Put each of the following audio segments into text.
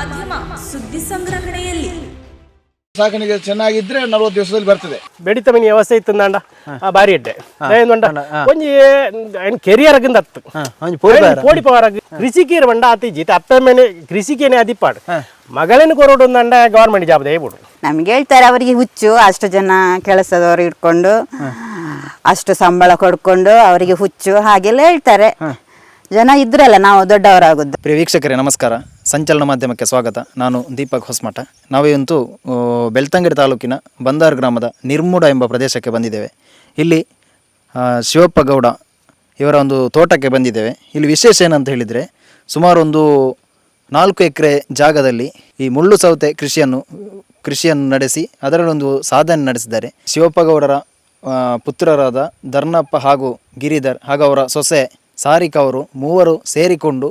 ಮಾಧ್ಯಮ ಸುದ್ದಿ ಸಂಗ್ರಹಣೆಯಲ್ಲಿ. ಸಾಕಾಣಿಕೆ ಚೆನ್ನಾಗಿದ್ರೆ ನಲವತ್ತು ದಿವಸದಲ್ಲಿ ಬರ್ತದೆ. ಬೆಡಿತ ಮನಿ ವ್ಯವಸ್ಥೆ ಇತ್ತು ನಾಂಡ ಬಾರಿ ಎಡ್ಡೆ. ಉಂಡ ಒಂಜಿ ಏನು ಕೆರಿಯರ್ ಆಗಿಂದ ಹತ್ತು. ಒಂಜಿ ಪೋಡಿ ಪವರ್ ಆಗಿ ಕೃಷಿಕೀರ್ ಬಂಡ ಆತಿಜಿ ಅಪ್ಪ ಮೇಲೆ ಕೃಷಿಕೇನೆ ಅದಿಪ್ಪಾಡು. ಮಗಳೇನು ಕೊರೋಡು ನಂಡ ಗವರ್ಮೆಂಟ್ ಜಾಬ್ ದಯಬಿಡು ನಮ್ಗೆ ಹೇಳ್ತಾರೆ ಅವರಿಗೆ ಹುಚ್ಚು ಅಷ್ಟು ಜನ ಕೆಲಸದವರು ಇಟ್ಕೊಂಡು ಅಷ್ಟು ಸಂಬಳ ಕೊಡ್ಕೊಂಡು ಅವರಿಗೆ ಹುಚ್ಚು ಹಾಗೆಲ್ಲ ಹೇಳ್ತಾರೆ. ಜನ ಇದ್ರಲ್ಲ ನಾವು ದೊಡ್ಡವರಾಗುದು. ಪ್ರಿಯ ವೀಕ್ಷಕರೇ ನಮಸ್ಕಾರ. ಸಂಚಲನ ಮಾಧ್ಯಮಕ್ಕೆ ಸ್ವಾಗತ. ನಾನು ದೀಪಕ್ ಹೊಸಮಠ. ನಾವಿಂತೂ ಆ, ಬೆಳ್ತಂಗಡಿ ತಾಲೂಕಿನ ಬಂದಾರ್ ಗ್ರಾಮದ ನಿರ್ಮೂಡ ಎಂಬ ಪ್ರದೇಶಕ್ಕೆ ಬಂದಿದ್ದೇವೆ. ಇಲ್ಲಿ ಶಿವಪ್ಪ ಗೌಡ ಇವರ ಒಂದು ತೋಟಕ್ಕೆ ಬಂದಿದ್ದೇವೆ. ಇಲ್ಲಿ ವಿಶೇಷ ಏನಂತ ಹೇಳಿದರೆ ಸುಮಾರು ಒಂದು ನಾಲ್ಕು ಎಕರೆ ಜಾಗದಲ್ಲಿ ಈ ಮುಳ್ಳು ಸೌತೆ ಕೃಷಿಯನ್ನು ಕೃಷಿಯನ್ನು ನಡೆಸಿ ಅದರಲ್ಲೊಂದು ಸಾಧನೆ ನಡೆಸಿದ್ದಾರೆ. ಶಿವಪ್ಪ ಗೌಡರ ಆ, ಪುತ್ರರಾದ ಧರ್ನಪ್ಪ ಹಾಗೂ ಗಿರಿಧರ್ ಹಾಗೂ ಅವರ ಸೊಸೆ ಸಾರಿಕಾ ಅವರು ಮೂವರು ಸೇರಿಕೊಂಡು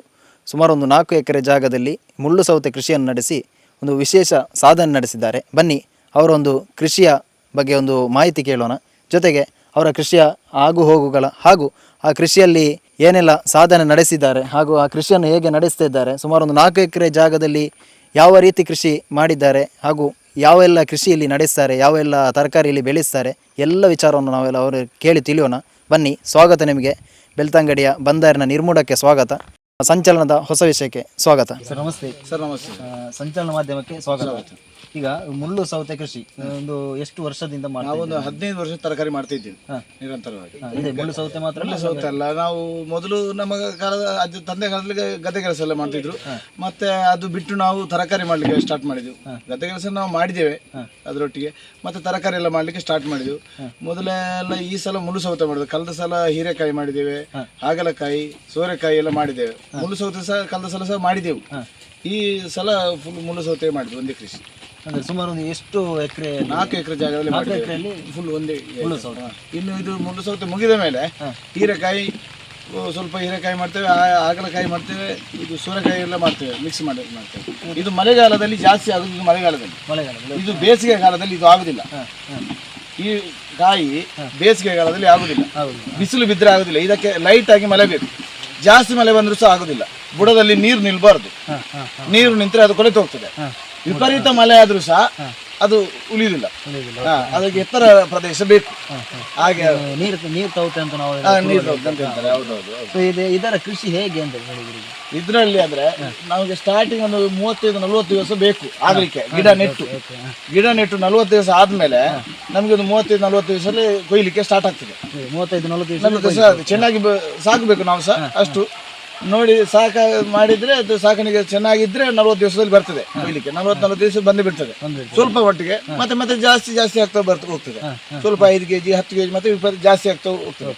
ಸುಮಾರು ಒಂದು ನಾಲ್ಕು ಎಕರೆ ಜಾಗದಲ್ಲಿ ಮುಳ್ಳು ಸೌತೆ ಕೃಷಿಯನ್ನು ನಡೆಸಿ ಒಂದು ವಿಶೇಷ ಸಾಧನೆ ನಡೆಸಿದ್ದಾರೆ. ಬನ್ನಿ, ಅವರೊಂದು ಕೃಷಿಯ ಬಗ್ಗೆ ಒಂದು ಮಾಹಿತಿ ಕೇಳೋಣ. ಜೊತೆಗೆ ಅವರ ಕೃಷಿಯ ಆಗು ಹೋಗುಗಳ ಹಾಗೂ ಆ ಕೃಷಿಯಲ್ಲಿ ಏನೆಲ್ಲ ಸಾಧನೆ ನಡೆಸಿದ್ದಾರೆ ಹಾಗೂ ಆ ಕೃಷಿಯನ್ನು ಹೇಗೆ ನಡೆಸ್ತಾ ಸುಮಾರು ಒಂದು ನಾಲ್ಕು ಎಕರೆ ಜಾಗದಲ್ಲಿ ಯಾವ ರೀತಿ ಕೃಷಿ ಮಾಡಿದ್ದಾರೆ ಹಾಗೂ ಯಾವೆಲ್ಲ ಕೃಷಿಯಲ್ಲಿ ನಡೆಸ್ತಾರೆ, ಯಾವೆಲ್ಲ ತರಕಾರಿಯಲ್ಲಿ ಬೆಳೆಸ್ತಾರೆ, ಎಲ್ಲ ವಿಚಾರವನ್ನು ನಾವೆಲ್ಲ ಅವರು ಕೇಳಿ ತಿಳಿಯೋಣ. ಬನ್ನಿ, ಸ್ವಾಗತ ನಿಮಗೆ. ಬೆಳ್ತಂಗಡಿಯ ಬಂದರಿನ ನಿರ್ಮೂಡಕ್ಕೆ ಸ್ವಾಗತ. ಸಂಚಲನದ ಹೊಸ ವಿಷಯಕ್ಕೆ ಸ್ವಾಗತ. ಸರ್ ನಮಸ್ತೆ. ಸರ್ ನಮಸ್ತೆ. ಸಂಚಲನ ಮಾಧ್ಯಮಕ್ಕೆ ಸ್ವಾಗತ. ಈಗ ಮುಳ್ಳು ಸೌತೆ ಕೃಷಿ ಒಂದು ಎಷ್ಟು ವರ್ಷದಿಂದ ನಾವೊಂದು ಹದಿನೈದು ವರ್ಷ ತರಕಾರಿ ಮಾಡ್ತಿದ್ದೀವಿ ನಿರಂತರವಾಗಿ. ಇದೆ ಮುಳ್ಳು ಸೌತೆ ಮಾತ್ರ ಅಲ್ಲ? ನಾವು ಮೊದಲು ನಮ್ಮ ಕಾಲದ ಅಜ್ಜ ತಂದೆ ಕಾಲದಲ್ಲಿ ಗ- ಗದ್ದೆ ಕೆಲಸ ಎಲ್ಲ ಮಾಡ್ತಿದ್ರು. ಮತ್ತೆ ಅದು ಬಿಟ್ಟು ನಾವು ತರಕಾರಿ ಮಾಡ್ಲಿಕ್ಕೆ ಸ್ಟಾರ್ಟ್ ಮಾಡಿದ್ವಿ. ಗದ್ದೆ ಕೆಲಸ ನಾವು ಮಾಡಿದ್ದೇವೆ ಅದರೊಟ್ಟಿಗೆ. ಮತ್ತೆ ತರಕಾರಿ ಎಲ್ಲ ಮಾಡ್ಲಿಕ್ಕೆ ಸ್ಟಾರ್ಟ್ ಮಾಡಿದ್ವಿ. ಮೊದಲೆಲ್ಲ ಈ ಸಲ ಮುಳ್ಳು ಸೌತೆ ಮಾಡಿದ್ವಿ ಕಳೆದ ಸಲ ಹೀರೆಕಾಯಿ ಮಾಡಿದ್ದೇವೆ ಹಾಗಲಕಾಯಿ ಸೋರೆಕಾಯಿ ಎಲ್ಲ ಮಾಡಿದ್ದೇವೆ. ಮುಳ್ಳು ಸೌತೆ ಸಹ ಕಳೆದ ಸಲ ಸಹ ಮಾಡಿದೆವು. ಈ ಸಲ ಫುಲ್ ಮುಳ್ಳು ಸೌತೆ ಮಾಡಿದ್ವಿ ಒಂದೇ ಕೃಷಿ. ಅಂದ್ರೆ ಸುಮಾರು ಒಂದು ಎಷ್ಟು ಎಕರೆ ನಾಲ್ಕು ಎಕರೆ ಜಾಗದಲ್ಲಿ ಫುಲ್ ಒಂದೇ ಹಾ. ಇನ್ನು ಇದು ಮುಳ್ಳು ಸೌತೆ ಮುಗಿದ ಮೇಲೆ ಹೀರೆಕಾಯಿ ಸ್ವಲ್ಪ ಹೀರೆಕಾಯಿ ಮಾಡ್ತೇವೆ ಹಾಗಲಕಾಯಿ ಮಾಡ್ತೇವೆ ಇದು ಸೋರೆಕಾಯಿ ಎಲ್ಲ ಮಾಡ್ತೇವೆ ಮಿಕ್ಸ್ ಮಾಡಿ ಮಾಡ್ತೇವೆ. ಇದು ಮಳೆಗಾಲದಲ್ಲಿ ಜಾಸ್ತಿ ಆಗುದು ಇದು ಮಳೆಗಾಲದಲ್ಲಿ. ಮಳೆಗಾಲದಲ್ಲಿ. ಇದು ಬೇಸಿಗೆ ಕಾಲದಲ್ಲಿ ಇದು ಆಗುದಿಲ್ಲ. ಈ ಕಾಯಿ ಬೇಸಿಗೆ ಕಾಲದಲ್ಲಿ ಆಗುದಿಲ್ಲ. ಬಿಸಿಲು ಬಿದ್ದರೆ ಆಗುದಿಲ್ಲ. ಇದಕ್ಕೆ ಲೈಟ್ ಆಗಿ ಮಳೆ ಬೇಕು. ಜಾಸ್ತಿ ಮಳೆ ಬಂದರೂ ಸಹ ಆಗುದಿಲ್ಲ. ಬುಡದಲ್ಲಿ ನೀರು ನಿಲ್ಬಾರ್ದು. ನೀರು ನಿಂತರೆ ಅದು ಕೊಳೆತು ಹೋಗ್ತದೆ ವಿಪರೀತ ಮಳೆ ಆದ್ರೂ ಸಹ ಅದು ಉಳಿಯುದಿಲ್ಲ ಹಾ, ಅದಕ್ಕೆ ಎತ್ತರ ಪ್ರದೇಶ ಬೇಕು. ಹಾಗೆ ನೀರು ನೀರು ತೌತೆ ಅಂತ ನಾವು ಆ, ನೀರು ಹೋಗ್ತದೆ ಅಂತ ಹೇಳ್ತಾರೆ. ಹೌದೌದು ಹೌದು. So ಇದು ಇದರ ಕೃಷಿ ಹೇಗೆ ಅಂತ ಹೇಳಿದ್ರಿ ಇದ್ರಲ್ಲಿ ಅಂದ್ರೆ ನಮಗೆ ಸ್ಟಾರ್ಟಿಂಗ್ ಒಂದು ಮೂವತ್ತೈದು ನಲವತ್ತು ದಿವಸ ಬೇಕು ಆಗ್ಲಿಕ್ಕೆ ಗಿಡ ನೆಟ್ಟು. ಗಿಡ ನೆಟ್ಟು ನಲವತ್ತು ದಿವಸ ಆದ್ಮೇಲೆ ನಮಗೆ ಒಂದು ಮೂವತ್ತೈದು ನಲವತ್ತು ದಿವಸದಲ್ಲಿ ಕೊಯ್ಲಿಕ್ಕೆ ಸ್ಟಾರ್ಟ್ ಆಗ್ತದೆ. ಮೂವತ್ತೈದು ನಲವತ್ತು ದಿವಸ ನಲವತ್ತು ದಿವಸ ಚೆನ್ನಾಗಿ ಬ- ಸಾಕಬೇಕು ನಾವು ಸಹ ಅಷ್ಟು. ನೋಡಿ ಸಾಕ ಮಾಡಿದ್ರೆ ಅದು ಸಾಕಾಣಿಕೆ ಚೆನ್ನಾಗಿದ್ರೆ ನಲ್ವತ್ತು ದಿವಸದಲ್ಲಿ ಬರ್ತದೆ ಕೊಯ್ಲಿಕ್ಕೆ. ನಲವತ್ತು ನಲವತ್ತು ದಿವಸ ಬಂದು ಬಿಡ್ತದೆ. ಸ್ವಲ್ಪ ಮಟ್ಟಿಗೆ ಮತ್ತೆ ಮತ್ತೆ ಜಾಸ್ತಿ ಜಾಸ್ತಿ ಆಗ್ತಾ ಬರ್ತ ಹೋಗ್ತದೆ. ಸ್ವಲ್ಪ ಐದು ಕೆಜಿ ಹತ್ತು ಕೆಜಿ ಮತ್ತೆ ವಿಪರೀತ ಜಾಸ್ತಿ ಆಗ್ತಾ ಹೋಗ್ತದೆ.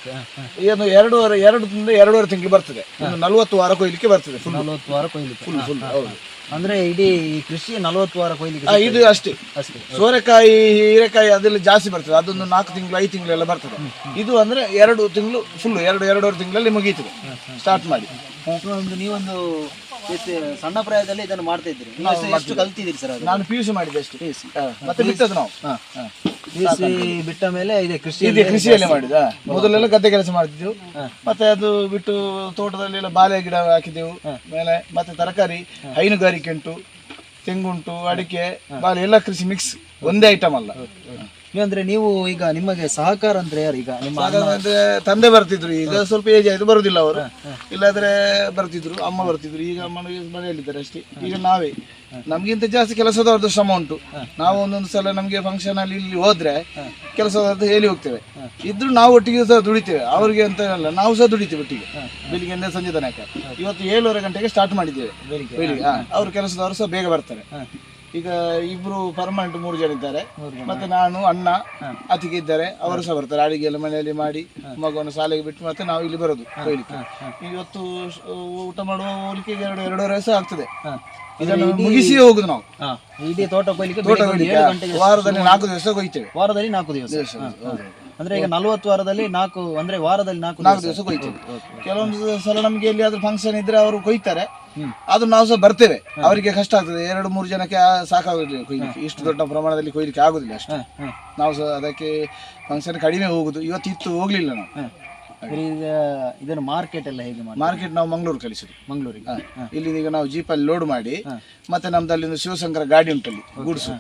ಏನು ಎರಡೂವರೆ ಎರಡರಿಂದ ಎರಡೂವರೆ ತಿಂಗಳು ಬರ್ತದೆ. ನಲ್ವತ್ತು ನಲವತ್ತು ವಾರ ಕೊಯ್ಲಿಕ್ಕೆ ಬರ್ತದೆ ಫುಲ್ ನಲವತ್ತು ವಾರ ಕೊಯ್ಲಿಕ್ಕೆ. ಫುಲ್ ಫುಲ್ ಹೌದು. ಅಂದ್ರೆ ಇಡೀ ಈ ಕೃಷಿ ನಲವತ್ತು ವಾರ ಕೊಯ್ಲಿಕ್ಕೆ ಆ, ಇದು ಅಷ್ಟೇ. ಸೋರೆಕಾಯಿ ಹೀರೆಕಾಯಿ ಅದೆಲ್ಲ ಜಾಸ್ತಿ ಬರ್ತದೆ. ಅದೊಂದು ನಾಲ್ಕು ತಿಂಗಳು ಐದು ತಿಂಗಳೆಲ್ಲ ಬರ್ತದೆ. ಇದು ಅಂದ್ರೆ ಎರಡು ತಿಂಗಳು ಫುಲ್ ಎರಡು ಎರಡೂವರೆ ತಿಂಗಳಲ್ಲಿ ಮುಗೀತದೆ. ಸ್ಟಾರ್ಟ್ ಮಾಡಿ. ಒಂದು ನೀವೊಂದು ಎಷ್ಟು ಸಣ್ಣ ಪ್ರಾಯದಲ್ಲಿ ಇದನ್ನು ಮಾಡ್ತಾ ಇದ್ದೀರಿ. ನೀವು ಎಷ್ಟು- ಎಷ್ಟು ಕಲ್ತಿದ್ದೀರಿ ಸರ್ ಅದು? ನಾನು ಪಿ ಯು ಸಿ ಮಾಡಿದ್ದೆ ಅಷ್ಟೇ. ಮತ್ತೆ ಬಿಟ್ಟದ್ದು ನಾವು. ಕೃಷಿ ಬಿಟ್ಟ ಮೇಲೆ ಇದೆ ಕೃಷಿ ಇದೆ ಕೃಷಿಯಲ್ಲೇ ಮಾಡಿದ ಮೊದಲೆಲ್ಲ ಗದ್ದೆ ಕೆಲಸ ಮಾಡ್ತಿದ್ದೆವು. ಮತ್ತೆ ಅದು ಬಿಟ್ಟು ತೋಟದಲ್ಲಿ ಎಲ್ಲ ಬಾಳೆ ಗಿಡ ಹಾಕಿದೆವು ಮೇಲೆ ಮತ್ತೆ ತರಕಾರಿ ಹೈನುಗಾರಿಕೆ ಉಂಟು ತೆಂಗುಂಟು ಅಡಿಕೆ ಬಾಳೆ ಎಲ್ಲ ಕೃಷಿ ಮಿಕ್ಸ್ ಒಂದೇ ಐಟಮ್ ಅಲ್ಲ. ಅಂದ್ರೆ ನೀವು ಈಗ ನಿಮಗೆ ಸಹಕಾರ ಅಂದ್ರೆ ಯಾರು? ಈಗ ನಿಮ್ಮ ಅಣ್ಣ- ಹಾಗಾದ್ರೆ ತಂದೆ ಬರ್ತಿದ್ರು ಈಗ ಸ್ವಲ್ಪ ಏಜ್ ಆಯ್ತು ಬರುದಿಲ್ಲ ಅವರು. ಇಲ್ಲಾದ್ರೆ ಬರ್ತಿದ್ರು ಅಮ್ಮ ಬರ್ತಿದ್ರು ಈಗ ಅಮ್ಮನಿಗೆ ಮನೆಯಲ್ಲಿದ್ದಾರೆ ಅಷ್ಟೇ. ಈಗ ನಾವೇ. ನಮ್ಗಿಂತ ಜಾಸ್ತಿ ಕೆಲಸದವ್ರದ್ದು ಶ್ರಮ ಉಂಟು. ನಾವು ಒಂದೊಂದು ಸಲ ನಮ್ಗೆ ಫಂಕ್ಷನ್ ಅಲ್ಲಿ ಇಲ್ಲಿ ಹೋದ್ರೆ ಕೆಲಸದವ್ರದ್ದು ಹೇಳಿ ಹೋಗ್ತೇವೆ. ಇದ್ರು ನಾವು ಒಟ್ಟಿಗೆ ಸಹ ದುಡಿತೇವೆ. ಅವ್ರಿಗೆ ಅಂತ ಅಲ್ಲ ನಾವು ಸಹ ದುಡಿತೇವೆ ಒಟ್ಟಿಗೆ. ಬೆಳಿಗ್ಗೆಯಿಂದ ಸಂಜೆ ತನಕ. ಇವತ್ತು ಏಳುವರೆ ಗಂಟೆಗೆ ಸ್ಟಾರ್ಟ್ ಮಾಡಿದ್ದೇವೆ. ಬೆಳಿಗ್ಗೆ ಹಾ, ಅವ್ರು ಕೆಲಸದವರು ಸಹ ಬೇಗ ಬರ್ತಾರೆ. ಈಗ ಇಬ್ರು ಪರ್ಮನೆಂಟ್ ಮೂರು ಜನ ಇದ್ದಾರೆ. ಮತ್ತೆ ನಾನು ಅಣ್ಣ ಅತಿಗೆ ಇದ್ದಾರೆ. ಅವರು ಸಹ ಬರ್ತಾರೆ. ಅಡಿಗೆ ಎಲ್ಲ ಮನೆಯಲ್ಲಿ ಮಾಡಿ ಮಗುವನ್ನು ಶಾಲೆಗೆ ಬಿಟ್ಟು ಮತ್ತೆ ನಾವು ಇಲ್ಲಿ ಬರೋದು ಕೊಯ್ಲಿಕ್ಕೆ ಇವತ್ತು ಊಟ ಮಾಡುವ ಹೋಗ್ಲಿಕ್ಕೆ ಎರಡು ಎರಡೂವರೆ ಸಹ ಆಗ್ತದೆ. ಇದನ್ನು ಮುಗಿಸಿ ಹೋಗುದು ನಾವು. ಇಡೀ ತೋಟ ಕೊಯ್ಲಿಕ್ಕೆ ತೋಟ ಕೊಯ್ಲಿಕ್ಕೆ ವಾರದಲ್ಲಿ ನಾಲ್ಕು ದಿವಸ ಕೊಯ್ತೇವೆ. ವಾರದಲ್ಲಿ ನಾಲ್ಕು ದಿವಸ. ಅಂದ್ರೆ ಈಗ ನಲವತ್ತು ವಾರದಲ್ಲಿ ನಾಲ್ಕು ಅಂದ್ರೆ ವಾರದಲ್ಲಿ ನಾಲ್ಕು ನಾಲ್ಕು ದಿವಸ ಕೊಯ್ತೀವಿ. ಕೆಲವೊಂದು ಸಲ ನಮ್ಗೆ ಎಲ್ಲಿಯಾದ್ರೂ ಫಂಕ್ಷನ್ ಇದ್ರೆ ಅವರು ಕೊಯ್ತಾರೆ. ಅದು ನಾವು ಸಹ ಬರ್ತೇವೆ. ಅವರಿಗೆ ಕಷ್ಟ ಆಗ್ತದೆ. ಎರಡು ಮೂರು ಜನಕ್ಕೆ ಸಾಕಾಗುದಿಲ್ಲ ಕೊಯ್ಲಿಕ್ಕೆ. ಇಷ್ಟು ದೊಡ್ಡ ಪ್ರಮಾಣದಲ್ಲಿ ಕೊಯ್ಲಿಕ್ಕೆ ಆಗುದಿಲ್ಲ ಅಷ್ಟೇ. ನಾವು ಸಹ ಅದಕ್ಕೆ ಫಂಕ್ಷನ್ ಕಡಿಮೆ ಹೋಗುದು. ಇವತ್ತು ಇತ್ತು ಹೋಗ್ಲಿಲ್ಲ ನಾವು. ಇದನ್ನು ಮಾರ್ಕೆಟ್ ಎಲ್ಲ ಹೇಗೆ ಮಾರ್ಕೆಟ್ ನಾವು ಮಂಗಳೂರು ಕಳಿಸಿದ್ವಿ. ಮಂಗಳೂರಿಗೆ. ಇಲ್ಲಿ ಈಗ ನಾವು ಜೀಪಲ್ಲಿ ಲೋಡ್ ಮಾಡಿ ಮತ್ತೆ ನಮ್ದು ಅಲ್ಲಿ ಒಂದು ಶಿವಶಂಕರ ಗಾಡಿ ಉಂಟಲ್ಲಿ ಗೂಡ್ಸು.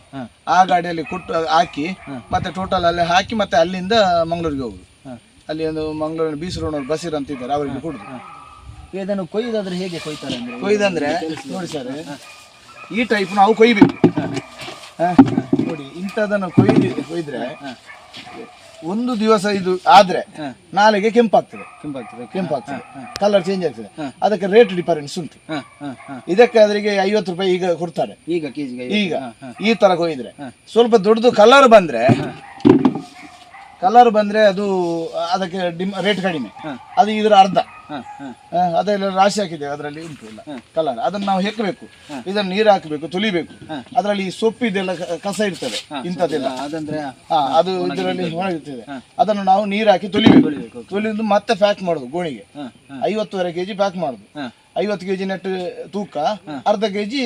ಆ ಗಾಡಿಯಲ್ಲಿ ಕೊಟ್ಟು ಹಾಕಿ ಮತ್ತೆ ಟೋಟಲ್ ಅಲ್ಲಿ ಹಾಕಿ ಮತ್ತೆ ಅಲ್ಲಿಂದ ಮಂಗಳೂರಿಗೆ ಹೋಗುದು. ಅಲ್ಲಿ ಒಂದು ಮಂಗಳೂರಿನ ಬೀಸರೋಣ ಬಸೀರ್ ಅಂತ ಇದ್ದಾರೆ ಅವರಿಗೆ ಕೊಡುದು. ಇದನ್ನು ಕೊಯ್ದಾದ್ರೆ ಹೇಗೆ ಕೊಯ್ತಾರೆ ಅಂದ್ರೆ? ಕೊಯ್ದಂದ್ರೆ ನೋಡಿ ಸರ್. ಈ ಟೈಪ್ ನಾವು ಕೊಯ್ಬೇಕು? ನೋಡಿ ಇಂಥದನ್ನು ಕೊಯ್ದು ಕೊಯ್ದ್ರೆ ಒಂದು ದಿವಸ ಇದು ಆದ್ರೆ ನಾಳೆಗೆ ಕೆಂಪಾಗ್ತದೆ. ಕೆಂಪಾಗ್ತದೆ ಕೆಂಪಾಗ್ತದೆ. ಕಲರ್ ಚೇಂಜ್ ಆಗ್ತದೆ. ಅದಕ್ಕೆ ರೇಟ್ ಡಿಫರೆನ್ಸ್ ಉಂಟು. ಇದಕ್ಕೆ ಅದರಿಗೆ ಐವತ್ತು ರೂಪಾಯಿ ಈಗ ಕೊಡ್ತಾರೆ. ಈಗ ಈಗ ಈ ತರ ಕೊಯ್ದ್ರೆ. ಸ್ವಲ್ಪ ದೊಡ್ಡದು ಕಲರ್ ಬಂದ್ರೆ ಕಲರ್ ಬಂದ್ರೆ ಅದು ಅದಕ್ಕೆ ರೇಟ್ ಕಡಿಮೆ. ಅದು ಇದರ ಅರ್ಧ. ಅದೆಲ್ಲ ರಾಶಿ ಹಾಕಿದ್ದೇವೆ ಅದರಲ್ಲಿ ಉಂಟು ಇಲ್ಲ ಕಲರ್ ಅದನ್ನ ನಾವು ಹೆಕ್ಕಬೇಕು ಇದನ್ನ ನೀರು ಹಾಕಬೇಕು ತುಲಿಬೇಕು ಅದರಲ್ಲಿ ಸೊಪ್ಪಿದೆಲ್ಲ ಕ- ಕಸ ಇರ್ತದೆ ಇಂಥದ್ದೆಲ್ಲ. ಅದಂದ್ರೆ ಹಾ ಅದು ಇದರಲ್ಲಿ ಒಣಗಿರ್ತದೆ. ಅದನ್ನು ನಾವು ನೀರು ಹಾಕಿ ತುಲಿಬೇಕು ತುಲಿದು ಮತ್ತೆ ಪ್ಯಾಕ್ ಮಾಡುದು ಗೋಣಿಗೆ. ಐವತ್ತುವರೆ ಕೆಜಿ ಪ್ಯಾಕ್ ಮಾಡುದು. ಐವತ್ತು ಕೆಜಿ ನೆಟ್ ತೂಕ ಅರ್ಧ ಕೆಜಿ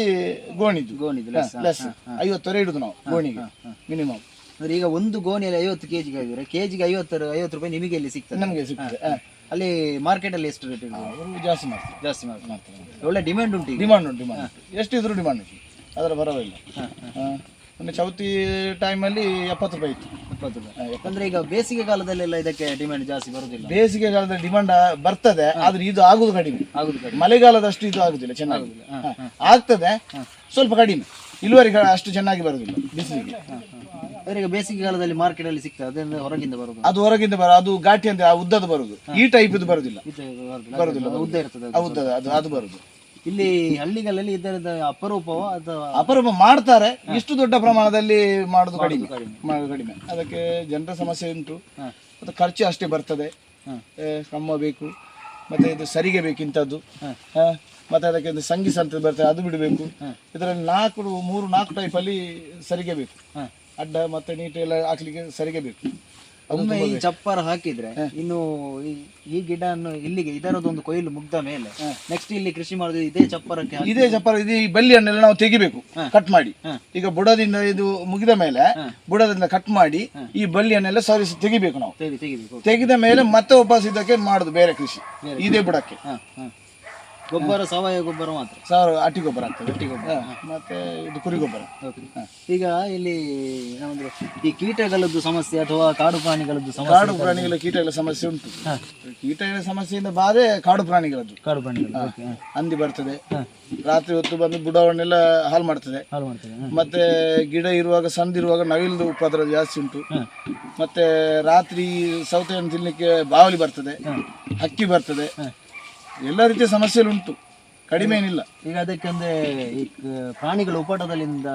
ಗೋಣಿದು. ಗೋಣಿದು ಲೆಸ್ ಐವತ್ತುವರೆ ಇಡುದು ನಾವು ಗೋಣಿಗೆ ಮಿನಿಮಮ್ ಅಂದ್ರೆ ಈಗ ಒಂದು ಗೋಣಿಯಲ್ಲಿ ಐವತ್ತು ಕೆ ಜಿಗೆ ಆಗಿದ್ರೆ ಕೆಜಿಗೆ ಐವತ್ತು ಐವತ್ತು ರೂಪಾಯಿ ನಿಮಗೆ ಇಲ್ಲಿ ಸಿಗ್ತದೆ? ನಮಗೆ ಸಿಗ್ತದೆ. ಅಲ್ಲಿ ಮಾರ್ಕೆಟ್ ಅಲ್ಲಿ ಎಷ್ಟು ರೇಟ್ ಅವರು ಜಾಸ್ತಿ ಮಾಡ್ತಾರೆ. ಜಾಸ್ತಿ ಮಾಡ್ತಾರೆ. ಒಳ್ಳೆ ಡಿಮ್ಯಾಂಡ್ ಉಂಟು ಡಿಮ್ಯಾಂಡ್ ಡಿಮಾಂಡ್ ಉಂಟು ಡಿಮ್ಯಾಂಡ್ ಎಷ್ಟು ಎಷ್ಟಿದ್ರು ಡಿಮ್ಯಾಂಡ್ ಉಂಟು. ಅದರ ಪರವಾಗಿಲ್ಲ ಒಂದು ಮೊನ್ನೆ ಚೌತಿ ಟೈಮಲ್ಲಿ ಎಪ್ಪತ್ತು ರೂಪಾಯಿ ಇತ್ತು. ಇಪ್ಪತ್ತು ರೂಪಾಯಿ. ಯಾಕಂದ್ರೆ ಈಗ ಬೇಸಿಗೆ ಕಾಲದಲ್ಲೆಲ್ಲ ಇದಕ್ಕೆ ಡಿಮ್ಯಾಂಡ್ ಜಾಸ್ತಿ ಬರುದಿಲ್ಲ? ಬೇಸಿಗೆ ಕಾಲದಲ್ಲಿ ಡಿಮ್ಯಾಂಡ್ ಬರ್ತದೆ ಆದ್ರೆ ಇದು ಆಗುದು ಕಡಿಮೆ. ಆಗುದು ಕಡಿಮೆ. ಮಳೆಗಾಲದಷ್ಟು ಇದು ಆಗುದಿಲ್ಲ ಚೆನ್ನಾಗಿ ಹಾ. ಆಗ್ತದೆ ಸ್ವಲ್ಪ ಕಡಿಮೆ. ಇಳುವರಿ ಅಷ್ಟು ಚೆನ್ನಾಗಿ ಬರುದಿಲ್ಲ ಬಿಸಿಲಿಗೆ. ಅಂದ್ರೆ ಈಗ ಬೇಸಿಗೆ ಕಾಲದಲ್ಲಿ ಮಾರ್ಕೆಟ್ ಅಲ್ಲಿ ಸಿಗ್ತದೆ ಅದರಿಂದ ಹೊರಗಿಂದ ಬರುದು. ಅದು ಹೊರಗಿಂದ ಬರೋದು ಅದು ಘಾಟಿ ಅಂತ ಆ ಉದ್ದದ ಬರುದು. ಈ ಟೈಪ್ ಇದು ಬರುದಿಲ್ಲ. ಬರುದಿಲ್ಲ. ಅದು ಉದ್ದ ಇರ್ತದೆ ಆ ಉದ್ದದ ಅದು ಅದು ಬರುದು. ಇಲ್ಲಿ ಹಳ್ಳಿಗಳಲ್ಲಿ ಇದರದ ಅಪರೂಪವ ಅಥವಾ ಅಪರೂಪ ಮಾಡ್ತಾರೆ ಇಷ್ಟು ದೊಡ್ಡ ಪ್ರಮಾಣದಲ್ಲಿ ಮಾಡುದು ಕಡಿಮೆ. ಮಾಡೋದು ಕಡಿಮೆ. ಅದಕ್ಕೆ ಜನರ ಸಮಸ್ಯೆ ಉಂಟು. ಮತ್ತು ಖರ್ಚು ಅಷ್ಟೇ ಬರ್ತದೆ. ಕಮ್ಮ ಬೇಕು ಮತ್ತೆ ಇದು ಸರಿಗೆ ಬೇಕಿಂಥದ್ದು ಮತ್ತೆ ಅದಕ್ಕೆ ಒಂದು ಸಂಗೀಸ ಅಂತ ಬರ್ತದೆ ಅದು ಬಿಡಬೇಕು. ಇದರಲ್ಲಿ ನಾಲ್ಕು ಮೂರು ನಾಲ್ಕು ಟೈಪಲ್ಲಿ ಸರಿಗೆ ಬೇಕು. ಅಡ್ಡ ಮತ್ತೆ ನೀಟು ಎಲ್ಲ ಹಾಕ್ಲಿಕ್ಕೆ ಸರಿಗೆ ಬೇಕು. ಒಮ್ಮೆ ಈ ಚಪ್ಪರ ಹಾಕಿದ್ರೆ ಇನ್ನು ಈ- ಗಿಡ ಇಲ್ಲಿಗೆ ಇದರದೊಂದು ಕೊಯ್ಲು ಮುಗ್ದ ಮೇಲೆ ನೆಕ್ಸ್ಟ್ ಇಲ್ಲಿ ಕೃಷಿ ಮಾಡುದು ಇದೇ ಚಪ್ಪರಕ್ಕೆ ಹಾಕಿ- ಇದೇ ಚಪ್ಪರ ಇದು ಈ ಬಳ್ಳಿಯನ್ನೆಲ್ಲ ನಾವು ತೆಗಿಬೇಕು ಕಟ್ ಮಾಡಿ. ಈಗ ಬುಡದಿಂದ ಇದು ಮುಗಿದ ಮೇಲೆ ಬುಡದಿಂದ ಕಟ್ ಮಾಡಿ ಈ ಬಳ್ಳಿಯನ್ನೆಲ್ಲ ಸರಿಸಿ ತೆಗಿಬೇಕು ನಾವು. ತೆಗಿ ತೆಗಿಬೇಕು ತೆಗೆದ ಮೇಲೆ ಮತ್ತೆ ವಾಪಸ್ ಇದಕ್ಕೆ ಮಾಡುದು ಬೇರೆ ಕೃಷಿ ಇದೇ ಬುಡಕ್ಕೆ. ಹ, ಹ. ಗೊಬ್ಬರ ಸಾವಯವ ಗೊಬ್ಬರ ಮಾತ್ರ. ಸಾವಿರ ಅಟ್ಟಿ ಗೊಬ್ಬರ ಆಗ್ತದೆ. ಗೊಬ್ಬರ ಮತ್ತೆ ಇದು ಕುರಿ ಗೊಬ್ಬರ. ಈಗ ಇಲ್ಲಿ ಏನಂದ್ರೆ ಈ ಕೀಟಗಳದ್ದು ಸಮಸ್ಯೆ ಅಥವಾ ಕಾಡು ಪ್ರಾಣಿಗಳದ್ದು ಸಮಸ್ಯೆ ಕಾಡು ಪ್ರಾಣಿಗಳ ಕೀಟಗಳ ಸಮಸ್ಯೆ ಉಂಟು. ಕೀಟಗಳ ಸಮಸ್ಯೆಯಿಂದ ಬಾಧೆ ಕಾಡು ಪ್ರಾಣಿಗಳದ್ದು. ಕಾಡು ಪ್ರಾಣಿಗಳು ಹಂದಿ ಬರ್ತದೆ. ರಾತ್ರಿ ಹೊತ್ತು ಬಂದು ಬುಡವನ್ನೆಲ್ಲ ಹಾಳು ಮಾಡ್ತದೆ. ಹಾಳು ಮಾಡ್ತದೆ ಮತ್ತೆ ಗಿಡ ಇರುವಾಗ ಸಂದಿರುವಾಗ ನವಿಲ್ದು ಉಪದ್ರ ಜಾಸ್ತಿ ಉಂಟು. ಮತ್ತೆ ರಾತ್ರಿ ಸೌತೆಯನ್ನು ತಿನ್ನಲಿಕ್ಕೆ ಬಾವಲಿ ಬರ್ತದೆ. ಅಕ್ಕಿ ಬರ್ತದೆ. ಎಲ್ಲ ರೀತಿಯ ಸಮಸ್ಯೆಗಳು ಉಂಟು. ಕಡಿಮೆ ಏನಿಲ್ಲ. ಈಗ ಅದಕ್ಕೆ ಈ ಪ್ರಾಣಿಗಳು ಉಪಟದಲ್ಲಿಂದ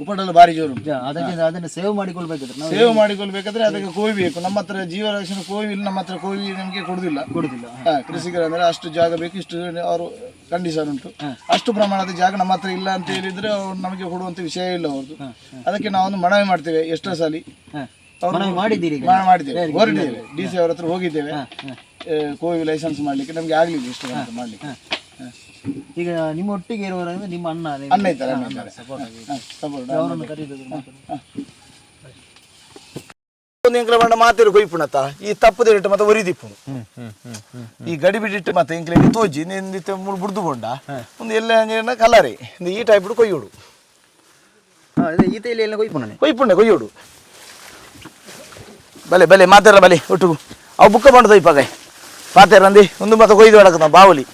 ಉಪಟಲು ಭಾರಿ ಜೋರು ಅದಕ್ಕೆ ಅದನ್ನು ಸೇವ್ ಮಾಡಿಕೊಳ್ಬೇಕಾದ್ರೆ ನಾವು ಸೇವೆ ಮಾಡಿಕೊಳ್ಬೇಕಾದ್ರೆ ಅದಕ್ಕೆ ಕೋವಿ ಬೇಕು. ನಮ್ಮ ಹತ್ರ ಜೀವ ರಕ್ಷಣೆ ಕೋವಿ ಇಲ್ಲ ನಮ್ಮ ಹತ್ರ ಕೋವಿ ನಮಗೆ ಕೊಡುದಿಲ್ಲ. ಕೊಡುದಿಲ್ಲ. ಕೃಷಿಕರು ಅಂದ್ರೆ ಅಷ್ಟು ಜಾಗ ಬೇಕು ಇಷ್ಟು ಅವರು ಕಂಡೀಷನ್ ಉಂಟು. ಅಷ್ಟು ಪ್ರಮಾಣದ ಜಾಗ ನಮ್ಮ ಹತ್ರ ಇಲ್ಲ ಅಂತ ಹೇಳಿದ್ರೆ ಅವ್ರು ನಮಗೆ ಕೊಡುವಂತ ವಿಷಯ ಇಲ್ಲ ಅವ್ರದ್ದು. ಅದಕ್ಕೆ ನಾವೊಂದು ಮನವಿ ಮಾಡ್ತೇವೆ ಎಷ್ಟೋ ಸಾಲಿ. ಮನವಿ ಮಾಡಿದ್ದೀರಿ ಈಗ? ಮಾ- ಮಾಡಿದ್ದೇವೆ. ಹೊರಟಿದ್ದೇವೆ. ಡಿ ಸಿ ಅವ್ರ ಹತ್ರ ಹೋಗಿದ್ದೇವೆ. ಕೋವಿ ಲೈಸೆನ್ಸ್ ಮಾಡ್ಲಿಕ್ಕೆ. ನಮ್ಗೆ ಆಗ್ಲಿಲ್ಲ ಇಷ್ಟು ಮಾಡ್ಲಿಕ್ಕೆ. ಹ. ಈಗ ನಿಮ್ಮ ಒಟ್ಟಿಗೆ ಇರುವವರಂದ್ರೆ ನಿಮ್ಮ ಅಣ್ಣ ನಿಮ್ಮ ಅಣ್ಣ ಇದ್ದಾರೆ ಅಣ್ಣ ಇದ್ದಾರೆ. support ಆಗಿ. ಹ, support. ಅವರನ್ನು ಕರೀದಿದ್ರು ಒಂದು ಎಂಕ್ಲೆ ಬಂಡ ಮಾತಿರು ಕೊಯ್ಪುಣತ ಈ ತಪ್ಪು ಇಟ್ಟು ಮತ್ತೆ ಒರಿದಿಪ್ಪು ಈ ಗಡಿ ಬಿಡಿಟ್ಟು ಮತ್ತೆ ಎಂಕ್ಲೆ ತೋಜಿ ನಿಂದಿತ್ತೆ ಮುಳು ಬುಡ್ದು ಬೊಂಡ. ಒಂದು ಎಲ್ಲ ಕಲರಿ ಈ ಟೈಪ್ ಕೊಯ್ಯೋಡು. ಈತ ಇಲ್ಲಿ ಎಲ್ಲ ಕೊಯ್ಪುಣನೆ ಕೊಯ್ಪುಂಡೆ ಕೊಯ್ಯೋಡು. ಬಲೆ ಬಲೆ ಮಾತಾಡ ಬಲೆ ಒಟ್ಟು ಅವು ಬುಕ್ಕ ಬಂಡ ಪಾತೆ ರಂದಿ, ಒಂದು ಮತ್ತೆ ಕೊಯ್ದು ಹೊಡಕ ಬಾವಲಿ.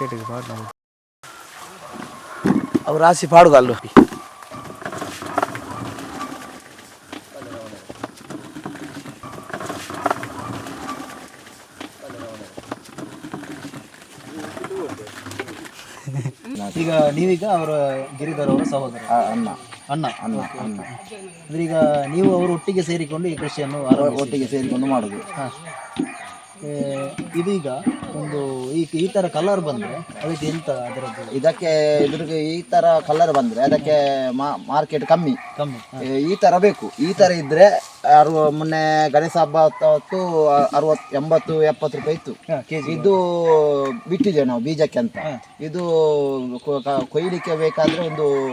ಹಾ ಬಾಡ್ ಹಾ ಅವ್ರು ರಾಶಿ ಪಾಡುಗ ಅಲ್ಲು. ಈಗ ನೀವೀಗ ಅವರ ಗಿರಿಧರ್ ಅವರ ಸಹೋದರ. ಅಣ್ಣ. ಅಣ್ಣ. ಅಣ್ಣ ಅಣ್ಣ. ಅಂದ್ರೆ ಈಗ ನೀವು ಅವರು ಒಟ್ಟಿಗೆ ಸೇರಿಕೊಂಡು ಈ ಕೃಷಿಯನ್ನು ಒಟ್ಟಿಗೆ ಸೇರಿಕೊಂಡು ಮಾಡುದು. ಹಾ. ಇದೀಗ ಒಂದು ಈ ಈ ತರ ಕಲರ್ ಬಂದ್ರೆ ಅದಕ್ಕೆ ಎಂತ ಅದರದ್ದು? ಇದಕ್ಕೆ ಇದ್ರಿಗೆ ಈ ತರ ಕಲರ್ ಬಂದ್ರೆ ಅದಕ್ಕೆ ಮಾರ್ಕೆಟ್ ಕಮ್ಮಿ. ಕಮ್ಮಿ ಈ- ತರ ಬೇಕು. ಈ ತರ ಇದ್ರೆ ಅರ್ವ ಮೊನ್ನೆ ಗಣೇಶ ಹಬ್ಬ ಹೊತ್ತು ಅರವತ್ತು ಎಂಬತ್ತು ಎಪ್ಪತ್ತು ರೂಪಾಯಿ ಇತ್ತು. ಇದು ಬಿಟ್ಟಿದ್ದೇವೆ ನಾವು ಬೀಜಕ್ಕೆ ಅಂತ. ಇದು ಕೊಯ್ಲಿಕ್ಕೆ ಬೇಕಾದ್ರೆ ಒಂದು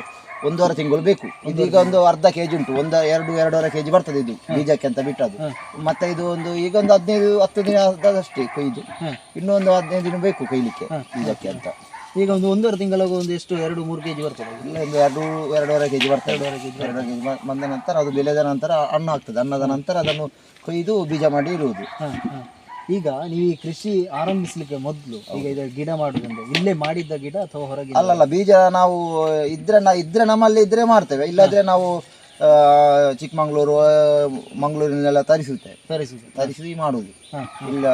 ಒಂದೂವರೆ ತಿಂಗಳು ಬೇಕು. ಇದೀಗ ಒಂದು ಅರ್ಧ ಕೆಜಿ ಉಂಟು. ಒಂದು ಎರಡು ಎರಡೂವರೆ ಕೆಜಿ ಬರ್ತದೆ ಇದು ಬೀಜಕ್ಕೆ ಅಂತ ಬಿಟ್ಟದು ಮತ್ತೆ ಇದು ಒಂದು ಈಗ ಒಂದು ಹದಿನೈದು ಹತ್ತು ದಿನ ಆದಷ್ಟೇ ಕೊಯ್ದು. ಇನ್ನೊಂದು ಹದಿನೈದು ದಿನ ಬೇಕು ಕೊಯ್ಲಿಕ್ಕೆ ಬೀಜಕ್ಕೆ ಅಂತ. ಈಗ ಒಂದು ಒಂದೂವರೆ ತಿಂಗಳಿಗೂ ಒಂದು ಎಷ್ಟು ಎರಡು ಮೂರು ಕೆಜಿ ಬರ್ತದೆ? ಇಲ್ಲ ಒಂದು ಎರಡು ಎರಡೂವರೆ ಕೆಜಿ ಬರ್ತದೆ. ಎರಡೂವರೆ ಕೆಜಿ ಬಂದ ನಂತರ ಅದು ಬೆಳೆದ ನಂತರ ಹಣ್ಣು ಆಗ್ತದೆ ಅನ್ನದ ನಂತರ ಅದನ್ನು ಕೊಯ್ದು ಬೀಜ ಮಾಡಿ ಇರುವುದು ಈಗ ನೀವು ಈ ಕೃಷಿ ಆರಂಭಿಸ್ಲಿಕ್ಕೆ ಮೊದಲು ಈಗ ಇದ್ರ ಗಿಡ ಮಾಡುದಂದ್ರೆ ಇಲ್ಲೇ ಮಾಡಿದ್ದ ಗಿಡ ಅಥವಾ ಹೊರಗೆ ಅಲ್ಲಲ್ಲ ಬೀಜ ನಾವು ಇದ್ರೆ ನಾ ಇದ್ರೆ ನಮ್ಮಲ್ಲಿ ಇದ್ರೆ ಮಾಡ್ತೇವೆ ಇಲ್ಲದ್ರೆ ನಾವು ಆ, ಚಿಕ್ಕಮಂಗ್ಳೂರು ಮಂಗಳೂರಿನೆಲ್ಲ ತರಿಸುತ್ತೇವೆ ತರಿಸಿ ತರಿಸಿ ಮಾಡುವುದು ಇಲ್ಲ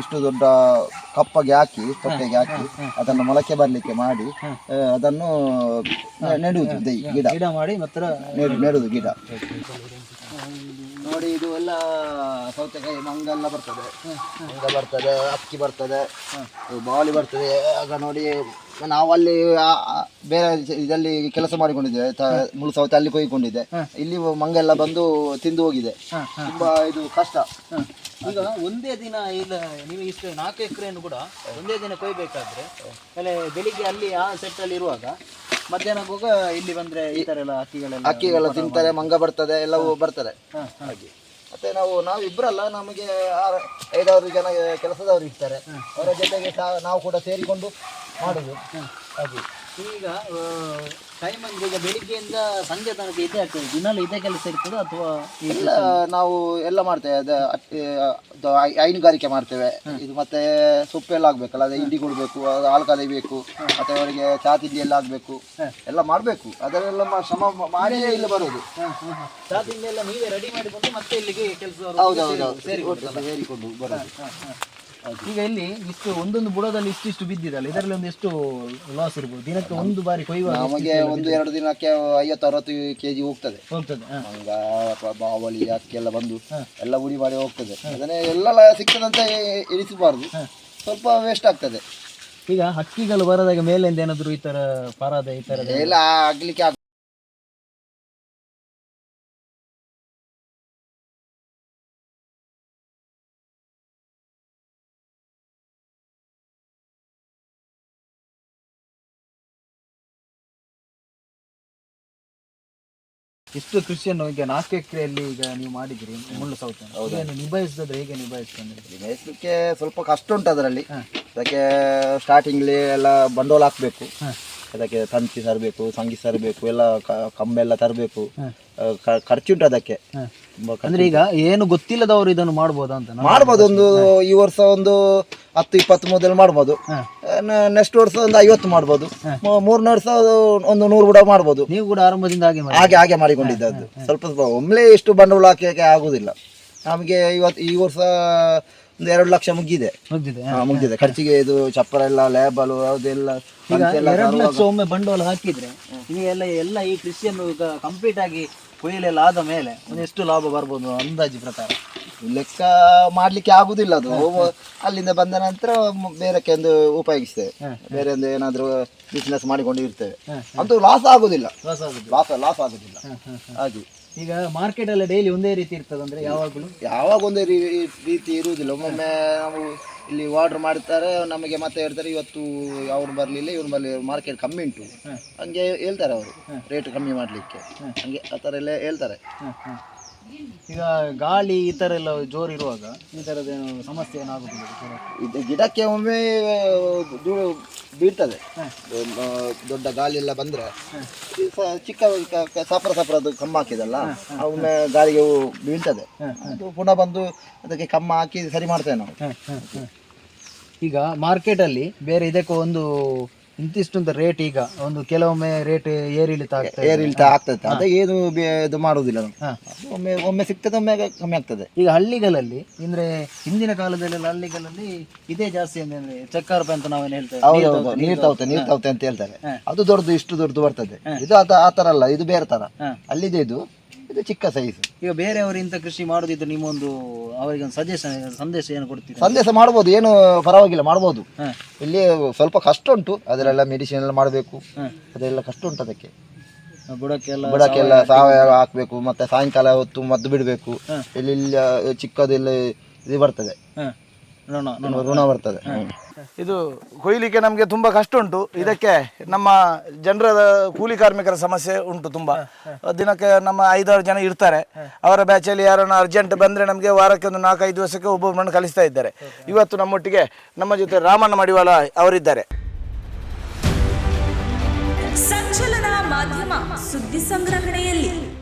ಇಷ್ಟು ದೊಡ್ಡ ಕಪ್ಪಗೆ ಹಾಕಿ ತೊಟ್ಟೆಗೆ ಹಾಕಿ ಅದನ್ನು ಮೊಳಕೆ ಬರಲಿಕ್ಕೆ ಮಾಡಿ ಆ, ಅದನ್ನು ನೆಡುವುದು ದೈ ಗಿಡ. ಗಿಡ ಮಾಡಿ ಮಾತ್ರ ನೆಡು ನೆಡುವುದು ಗಿಡ. ನೋಡಿ ಇದು ಎಲ್ಲ ಸೌತೆಕಾಯಿ ಮಂಗಲ್ಲ ಬರ್ತದೆ. ಮಂಗ ಬರ್ತದೆ ಅಕ್ಕಿ ಬರ್ತದೆ ಬಾಲಿ ಬರ್ತದೆ. ಆಗ ನೋಡಿ ನಾವು ಅಲ್ಲಿ ಬೇರೆ ಇದರಲ್ಲಿ ಕೆಲಸ ಮಾಡಿಕೊಂಡಿದ್ದೇವೆ ಮುಳು ಸೌತೆ ಅಲ್ಲಿ ಕೊಯ್ಕೊಂಡಿದ್ದೆ. ಇಲ್ಲಿ ಮಂಗ ಎಲ್ಲ ಬಂದು ತಿಂದು ಹೋಗಿದೆ. ತುಂಬಾ ಇದು ಕಷ್ಟ. ಈಗ ಒಂದೇ ದಿನ ಇಲ್ಲ ನೀವು ಇಷ್ಟು ನಾಲ್ಕು ಎಕರೆಯನ್ನು ಕೂಡ ಒಂದೇ ದಿನ ಕೊಯ್ಬೇಕಾದ್ರೆ ಬೆಳಿಗ್ಗೆ ಅಲ್ಲಿ ಆ ಸೆಟ್ ಅಲ್ಲಿ ಇರುವಾಗ ಮಧ್ಯಾಹ್ನ ಹೋಗ ಇಲ್ಲಿ ಬಂದ್ರೆ ಈ ತರ ಎಲ್ಲ ಹಕ್ಕಿಗಳೆಲ್ಲ ಅಕ್ಕಿಗೆಲ್ಲ ತಿಂತಾರೆ ಮಂಗ ಬರ್ತದೆ ಎಲ್ಲವೂ ಬರ್ತದೆ. ಹಾಗೆ. ಮತ್ತೆ ನಾವು ನಾವು ಇಬ್ಬರಲ್ಲ ನಮಗೆ ಆರು ಐದಾರು ಜನ ಕೆಲಸದವರು ಇರ್ತಾರೆ. ಅವರ ಜೊತೆಗೆ ಸಹ ನಾವು ಕೂಡ ಸೇರಿಕೊಂಡು ಮಾಡುದು. ಹಾಗೆ. ಈಗ ಟೈಮ್ ಅಂದ್ರೆ ಈಗ ಬೆಳಿಗ್ಗೆಯಿಂದ ಸಂಜೆ ತನಕ ಇದೇ ಆಗ್ತದೆ. ದಿನಾಲು ಇದೇ ಕೆಲಸ ಇರ್ತದೆ ಅಥವಾ ಇಲ್ಲ ನಾವು ಎಲ್ಲ ಮಾಡ್ತೇವೆ. ಅದು ಅಟ್ಟಿ- ಅದು ಹೈ- ಹೈನುಗಾರಿಕೆ ಮಾಡ್ತೇವೆ. ಇದು ಮತ್ತೆ ಸೊಪ್ಪೆಲ್ಲ ಆಗ್ಬೇಕಲ್ಲ ಅದೇ ಹಿಂಡಿ ಕೊಡಬೇಕು ಹಾಲು ಕದಿಬೇಕು ಮತ್ತೆ ಅವರಿಗೆ ಚಾ ತಿಂಡಿ ಎಲ್ಲ ಆಗ್ಬೇಕು. ಎಲ್ಲ ಮಾಡಬೇಕು. ಅದನ್ನೆಲ್ಲ ಮ- ಶ್ರಮ ಮಾಡಿಯೇ ಇಲ್ಲಿ ಬರೋದು. ಚಾ ತಿಂಡಿ ಎಲ್ಲ ನೀವೇ ರೆಡಿ ಮಾಡಿಕೊಂಡು ಮತ್ತೆ ಇಲ್ಲಿಗೆ ಕೆಲಸ ಹೌದೌದು ಸೇರಿಕೊಂಡು ಬರೋದು. ಈಗ ಇಲ್ಲಿ ಇಷ್ಟು ಒಂದೊಂದು ಬುಡದಲ್ಲಿ ಇಷ್ಟಿಷ್ಟು ಬಿದ್ದಿದಲ್ಲ ಇದರಲ್ಲಿ ಒಂದು ಎಷ್ಟು ಲಾಸ್ ಇರ್ಬೋದು? ದಿನಕ್ಕೆ ಒಂದು ಬಾರಿ ಕೊಯ್ಯುವ ನಮಗೆ ಒಂದು ಎರಡು ದಿನಕ್ಕೆ ಐವತ್ತು ಅರವತ್ತು ಕೆಜಿ ಹೋಗ್ತದೆ. ಹೋಗ್ತದೆ ಹ. ಮಂಗ ಪ- ಬಾವಲಿ ಅಕ್ಕಿ ಎಲ್ಲ ಬಂದು ಎಲ್ಲ ಉಡಿ ಮಾಡಿ ಹೋಗ್ತದೆ. ಅದನ್ನೇ ಎಲ್ಲ ಸಿಗ್ತದಂತ ಎ- ಎಣಿಸಬಾರ್ದು ಸ್ವಲ್ಪ ವೇಸ್ಟ್ ಆಗ್ತದೆ. ಈಗ ಹಕ್ಕಿಗಳು ಬರದಾಗ ಮೇಲಿಂದ ಏನಾದ್ರು ಈ ತರ ಪರಾದ ಈ ತರ ಎಲ್ಲ ಆಗ್ಲಿಕ್ಕೆ ಆಗ್- ಎಷ್ಟು ಕೃಷಿಯನ್ನು ಈಗ ನಾಲ್ಕು ಎಕರೆಯಲ್ಲಿ ಈಗ ನೀವು ಮಾಡಿದ್ರಿ ಮುಳ್ಳು ಸೌತೆ ಅದನ್ನು ನಿಭಾಯಿಸಿದ್ರೆ ಹೇಗೆ ನಿಭಾಯಿಸ್ಕೊಂಡ್ರಿ ನಿಭಾಯಿಸಲಿಕ್ಕೆ ಸ್ವಲ್ಪ ಕಷ್ಟ ಉಂಟು ಅದರಲ್ಲಿ. ಅದಕ್ಕೆ ಸ್ಟಾರ್ಟಿಂಗ್ಲಿ ಎಲ್ಲ ಬಂಡವಾಳ ಹಾಕ್ಬೇಕು. ಅದಕ್ಕೆ ತಂತಿ ತರಬೇಕು ಸಂಗಿ ತರಬೇಕು ಎಲ್ಲ ಕಂಬೆಲ್ಲ ತರಬೇಕು. ಖರ್ಚುಂಟು ಅದಕ್ಕೆ. ಅಂದ್ರೆ ಈಗ ಏನು ಗೊತ್ತಿಲ್ಲದವರು ಇದನ್ನು ಮಾಡ್ಬೋದಾ ಅಂತ? ಮಾಡಬಹುದು ಮಾಡ್ಬೋದು ಒಂದು ಈ ವರ್ಷ ಒಂದು ಹತ್ತು ಇಪ್ಪತ್ತು ಮೊದಲು ಮಾಡ್ಬೋದು. ನೆಕ್ಸ್ಟ್ ವರ್ಷ ಒಂದು ಐವತ್ತು ಮಾಡ್ಬೋದು. ಮೂರ್ನೂರು ಮೂರನೇ ವರ್ಷ ಒಂದು ನೂರು ಕೂಡ ಮಾಡ್ಬೋದು. ನೀವು ಕೂಡ ಆರಂಭದಿಂದ ಹಾಗೆ ಮಾಡಿ ಹಾಗೆ ಹಾಗೆ ಮಾಡಿಕೊಂಡಿದ್ದದ್ದು. ಸ್ವಲ್ಪ ಸ್ವಲ್ಪ ಒಮ್ಮೆ ಇಷ್ಟು ಬಂಡವಾಳ ಹಾಕಕ್ಕೆ ಆಗುದಿಲ್ಲ. ನಮಗೆ ಇವತ್ತು ಈ ವರ್ಷ ಒಂದು ಎರಡು ಲಕ್ಷ ಮುಗ್ಗಿದೆ. ಮುಗ್ದಿದೆ ಖರ್ಚಿಗೆ ಇದು ಚಪ್ಪರ ಎಲ್ಲ ಲೇಬಲು ಅದೆಲ್ಲ ಎರಡು ಲಕ್ಷ ಒಮ್ಮೆ ಬಂಡವಾಳ ಹಾಕಿದ್ರೆ ನಿಮಗೆಲ್ಲ ಎಲ್ಲ ಈ ಕೃಷಿಯನ್ನು ಕಂಪ್ಲೀಟ್ ಆಗಿ ಕೊಯ್ಲೆಲ್ಲ ಆದ ಮೇಲೆ ಒಂದು ಎಷ್ಟು ಲಾಭ ಬರ್ಬೋದು ಅಂದಾಜು ಪ್ರಕಾರ. ಲೆಕ್ಕ ಮಾಡ್ಲಿಕ್ಕೆ ಆಗುದಿಲ್ಲ ಅದು. ಅಲ್ಲಿಂದ ಬಂದ ನಂತರ ಬೇರೆ ಬೇರೆಕ್ಕೆ ಒಂದು ಉಪಯೋಗಿಸ್ತೇವೆ. ಬೇರೆ ಒಂದು ಏನಾದ್ರು ಬಿಸ್ನೆಸ್ ಮಾಡಿಕೊಂಡು ಇರ್ತೇವೆ. ಅಂತೂ ಲಾಸ್ ಆಗುದಿಲ್ಲ. ಲಾಸ್ ಲಾಸ್ ಲಾಸ್ ಆಗುದಿಲ್ಲ. ಹಾಗೆ. ಈಗ ಮಾರ್ಕೆಟ್ ಎಲ್ಲ ಡೈಲಿ ಒಂದೇ ರೀತಿ ಇರ್ತದೆ ಅಂದ್ರೆ ಯಾವಾಗಲೂ? ಯಾವಾಗ ಒಂದೇ ರೀತಿ ಇರುವುದಿಲ್ಲ. ಒಮ್ಮೊಮ್ಮೆ ನಾವು ಇಲ್ಲಿ ಆರ್ಡರ್ ಮಾಡ್ತಾರೆ ನಮಗೆ ಮತ್ತೆ ಹೇಳ್ತಾರೆ ಇವತ್ತು ಅವ್ರು ಬರಲಿಲ್ಲ ಇವ್ರು ಬರಲಿಲ್ಲ ಮಾರ್ಕೆಟ್ ಕಮ್ಮಿ ಉಂಟು. ಹಂಗೆ ಹೇಳ್ತಾರೆ ಅವರು ರೇಟ್ ಕಮ್ಮಿ ಮಾಡಲಿಕ್ಕೆ. ಹಂಗೆ ಆ ಥರ ಎಲ್ಲ ಹೇಳ್ತಾರೆ. ಈಗ ಗಾಳಿ ಈ ಥರ ಎಲ್ಲ ಜೋರು ಇರುವಾಗ ಈ ತರದ ಸಮಸ್ಯೆ ಏನಾಗುದಿಲ್ಲ ಇದು? ಗಿಡಕ್ಕೆ ಒಮ್ಮೆ ಧೂಳು ಬೀಳ್ತದೆ. ದೊಡ್ಡ ಗಾಳಿ ಎಲ್ಲ ಬಂದ್ರೆ ಚಿಕ್ಕ ಸಫರ ಸಫರದ್ದು ಕಮ್ಮ ಹಾಕಿದಲ್ಲ ಒಮ್ಮೆ ಗಾಳಿಗೆ ಅವು ಬೀಳ್ತದೆ. ಅದು ಪುನಃ ಬಂದು ಅದಕ್ಕೆ ಕಮ್ಮ ಹಾಕಿ ಸರಿ ಮಾಡ್ತೇವೆ ನಾವು. ಈಗ ಮಾರ್ಕೆಟ್ ಅಲ್ಲಿ ಬೇರೆ ಇದಕ್ಕೂ ಒಂದು ಇಂತಿಷ್ಟು ಅಂತ ರೇಟ್ ಈಗ ಒಂದು ಕೆಲವೊಮ್ಮೆ ರೇಟ್ ಏರಿಳಿತ ಏರಿಳಿತ ಆಗ್ತದೆ ಅದೇ ಏನು ಬೇ- ಇದು ಮಾಡುವುದಿಲ್ಲ ನಾವು ಅದು ಒಮ್ಮೆ ಒಮ್ಮೆ ಸಿಗ್ತದೆ ಒಮ್ಮೆ ಕಮ್ಮಿ ಆಗ್ತದೆ. ಈಗ ಹಳ್ಳಿಗಳಲ್ಲಿ ಅಂದ್ರೆ ಹಿಂದಿನ ಕಾಲದಲ್ಲೆಲ್ಲ ಹಳ್ಳಿಗಳಲ್ಲಿ ಇದೇ ಜಾಸ್ತಿ ಅಂದ್ರೆ ಚಕ್ಕಾರ ಅಂತ ನಾವೇನು ಹೇಳ್ತೇವೆ? ನೀರ್ ತಾವತೆ ನೀರ್ ತಾವ್ತೆ ಅಂತ ಹೇಳ್ತಾರೆ. ಅದು ದೊಡ್ಡದು ಇಷ್ಟು ದೊಡ್ಡದು ಬರ್ತದೆ. ಇದು ಆತರ ಆ ತರ ಅಲ್ಲ ಇದು ಬೇರೆ ತರ. ಅಲ್ಲಿದೆ ಇದು. ಇದು ಚಿಕ್ಕ ಸೈಜ್ ಈಗ ಬೇರೆಯವರು ಇಂಥ ಕೃಷಿ ಮಾಡೋದಿದ್ರೆ ನಿಮ್ಮೊಂದು ಅವರಿಗೆ ಒಂದು ಸಜೆಷನ್ ಸಂದೇಶ ಏನು ಕೊಡ್ತೀರಿ? ಸಂದೇಶ ಮಾಡ್ಬೋದು ಏನು ಪರವಾಗಿಲ್ಲ ಮಾಡ್ಬೋದು. ಇಲ್ಲಿ ಸ್ವಲ್ಪ ಕಷ್ಟ ಉಂಟು ಅದರೆಲ್ಲ ಮೆಡಿಸಿನ್ ಎಲ್ಲ ಮಾಡಬೇಕು. ಅದೆಲ್ಲ ಕಷ್ಟ ಉಂಟು ಅದಕ್ಕೆ. ಬುಡಕ್ಕೆಲ್ಲ ಬುಡಕ್ಕೆಲ್ಲ ಸಾವಯವ ಹಾಕ್ಬೇಕು ಮತ್ತೆ ಸಾಯಂಕಾಲ ಹೊತ್ತು ಮದ್ದು ಬಿಡಬೇಕು. ಇಲ್ಲಿ ಇಲ್ಲಿ ಚಿಕ್ಕದೆಲ್ಲ ಇದು ಬರ್ತದೆ. ಹಾಂ. ಋಣ ಬರ್ತದೆ. ಇದು ಕೊಯ್ಲಿಕ್ಕೆ ನಮಗೆ ತುಂಬಾ ಕಷ್ಟ ಉಂಟು. ಇದಕ್ಕೆ ನಮ್ಮ ಜನರ ಕೂಲಿ ಕಾರ್ಮಿಕರ ಸಮಸ್ಯೆ ಉಂಟು ತುಂಬಾ. ದಿನಕ್ಕೆ ನಮ್ಮ ಐದಾರು ಜನ ಇರ್ತಾರೆ. ಅವರ ಬ್ಯಾಚಲ್ಲಿ ಯಾರನ್ನ ಅರ್ಜೆಂಟ್ ಬಂದ್ರೆ ನಮಗೆ ವಾರಕ್ಕೆ ಒಂದು ನಾಲ್ಕೈದು ದಿವಸಕ್ಕೆ ಒಬ್ಬೊಬ್ಬರನ್ನು ಕಲಿಸ್ತಾ ಇದ್ದಾರೆ. ಇವತ್ತು ನಮ್ಮೊಟ್ಟಿಗೆ ನಮ್ಮ ಜೊತೆ ರಾಮಣ್ಣ ಮಡಿವಾಳ ಅವರಿದ್ದಾರೆ. ಸಂಚಲನ ಮಾಧ್ಯಮ ಸುದ್ದಿ ಸಂಗ್ರಹಣೆಯಲ್ಲಿ.